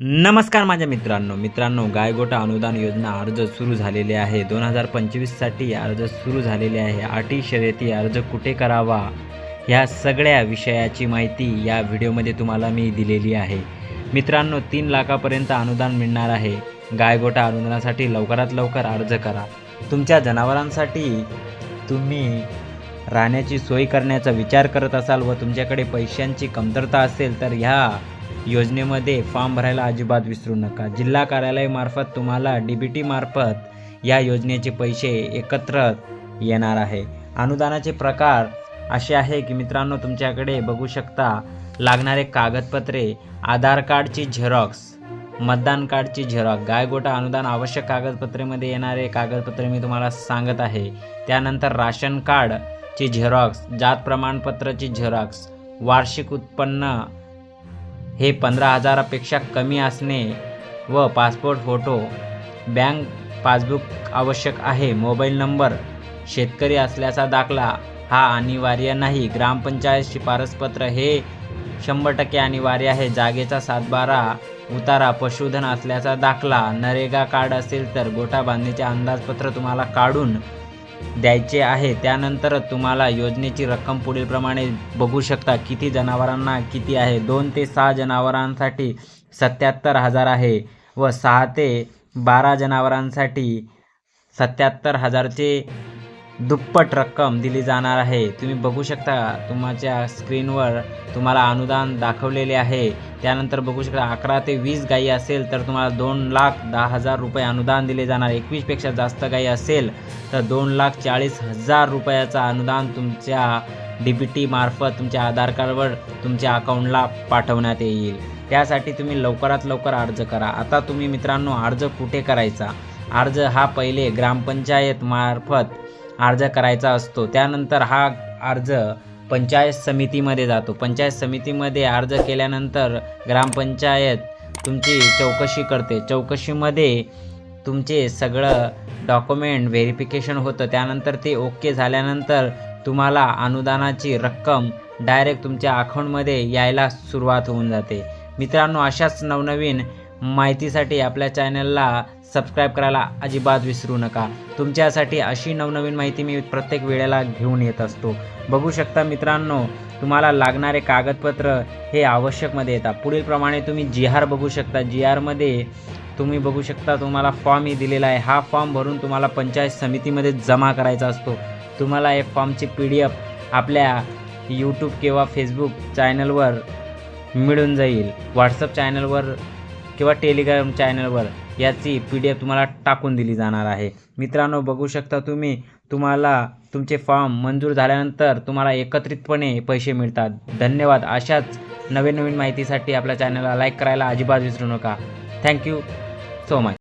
नमस्कार माझ्या मित्रांनो. मित्रांनो गायगोटा अनुदान योजना अर्ज सुरू झालेले आहे. दोन हजार पंचवीससाठी अर्ज सुरू झालेले आहे. अटी शर्यती अर्ज कुठे करावा? ह्या सगळ्या विषयाची माहिती या व्हिडिओमध्ये तुम्हाला मी दिलेली आहे. मित्रांनो तीन लाखापर्यंत अनुदान मिळणार आहे. गायगोटा अनुदानासाठी लवकरात लवकर अर्ज करा. तुमच्या जनावरांसाठी तुम्ही राहण्याची सोय करण्याचा विचार करत असाल व तुमच्याकडे पैशांची कमतरता असेल तर ह्या योजनेमध्ये फॉर्म भरायला अजिबात विसरू नका. जिल्हा कार्यालयामार्फत तुम्हाला डी बी टीमार्फत या योजनेचे पैसे एकत्र येणार आहे. अनुदानाचे प्रकार असे आहे की मित्रांनो तुमच्याकडे बघू शकता लागणारे कागदपत्रे आधार कार्डची झेरॉक्स मतदान कार्डची झेरॉक्स गायगोटा अनुदान आवश्यक कागदपत्रेमध्ये येणारे कागदपत्रे मी तुम्हाला सांगत आहे. त्यानंतर राशन कार्डची झेरॉक्स जात प्रमाणपत्राची झेरॉक्स वार्षिक उत्पन्न हे पंधरा हजारापेक्षा कमी असणे व पासपोर्ट फोटो बँक पासबुक आवश्यक आहे. मोबाईल नंबर शेतकरी असल्याचा दाखला हा अनिवार्य नाही. ग्रामपंचायत शिफारसपत्र हे शंभर टक्के अनिवार्य आहे. जागेचा सातबारा उतारा पशुधन असल्याचा दाखला नरेगा कार्ड असेल तर गोठा बांधणीचे अंदाजपत्र तुम्हाला काढून द्यायचे आहे. त्यानंतर तुम्हाला योजनेची रक्कम पुढीलप्रमाणे बघू शकता. किती जनावरांना किती आहे? दोन ते सहा जनावरांसाठी सत्याहत्तर हजार आहे व सहा ते बारा जनावरांसाठी सत्याहत्तर हजारचे दुप्पट रक्कम दिली जाणार आहे. तुम्ही बघू शकता तुमच्या स्क्रीनवर तुम्हाला अनुदान दाखवलेले आहे. त्यानंतर बघू शकता अकरा ते वीस गायी असेल तर तुम्हाला दोन लाख दहा हजार रुपये अनुदान दिले जाणार. एकवीसपेक्षा जास्त गायी असेल तर दोन लाख चाळीस हजार रुपयाचं अनुदान तुमच्या डी बी टी मार्फत तुमच्या आधार कार्डवर तुमच्या अकाउंटला पाठवण्यात येईल. त्यासाठी तुम्ही लवकरात लवकर अर्ज करा. आता तुम्ही मित्रांनो अर्ज कुठे करायचा? अर्ज हा पहिले ग्रामपंचायत मार्फत अर्ज करायचा असतो. त्यानंतर हा अर्ज पंचायत समितीमध्ये जातो. पंचायत समितीमध्ये अर्ज केल्यानंतर ग्रामपंचायत तुमची चौकशी करते. चौकशीमध्ये तुमचे सगळं डॉक्युमेंट व्हेरिफिकेशन होतं. त्यानंतर ते ओके झाल्यानंतर तुम्हाला अनुदानाची रक्कम डायरेक्ट तुमच्या अकाउंटमध्ये यायला सुरुवात होऊन जाते. मित्रांनो अशाच नवनवीन माहितीसाठी आपल्या चॅनलला सबस्क्राईब करायला अजिबात विसरू नका. तुमच्यासाठी अशी नवनवीन माहिती मी प्रत्येक वेळेला घेऊन येत असतो. बघू शकता मित्रांनो तुम्हाला लागणारे कागदपत्र हे आवश्यकमध्ये येतात. पुढीलप्रमाणे तुम्ही जी आर बघू शकता. जी आरमध्ये तुम्ही बघू शकता तुम्हाला फॉर्मही दिलेला आहे. हा फॉर्म भरून तुम्हाला पंचायत समितीमध्ये जमा करायचा असतो. तुम्हाला हे फॉर्मची पी डी एफ आपल्या यूट्यूब किंवा फेसबुक चॅनलवर मिळून जाईल. व्हॉट्सअप चॅनलवर किंवा टेलिग्राम चॅनलवर याची पी डी एफ तुम्हाला टाकून दिली जाणार आहे. मित्रांनो बघू शकता तुम्ही तुम्हाला तुमचे फॉर्म मंजूर झाल्यानंतर तुम्हाला एकत्रितपणे पैसे मिळतात. धन्यवाद. अशाच नवीन नवीन माहितीसाठी आपल्या चॅनलला लाईक करायला अजिबात विसरू नका. Thank you so much.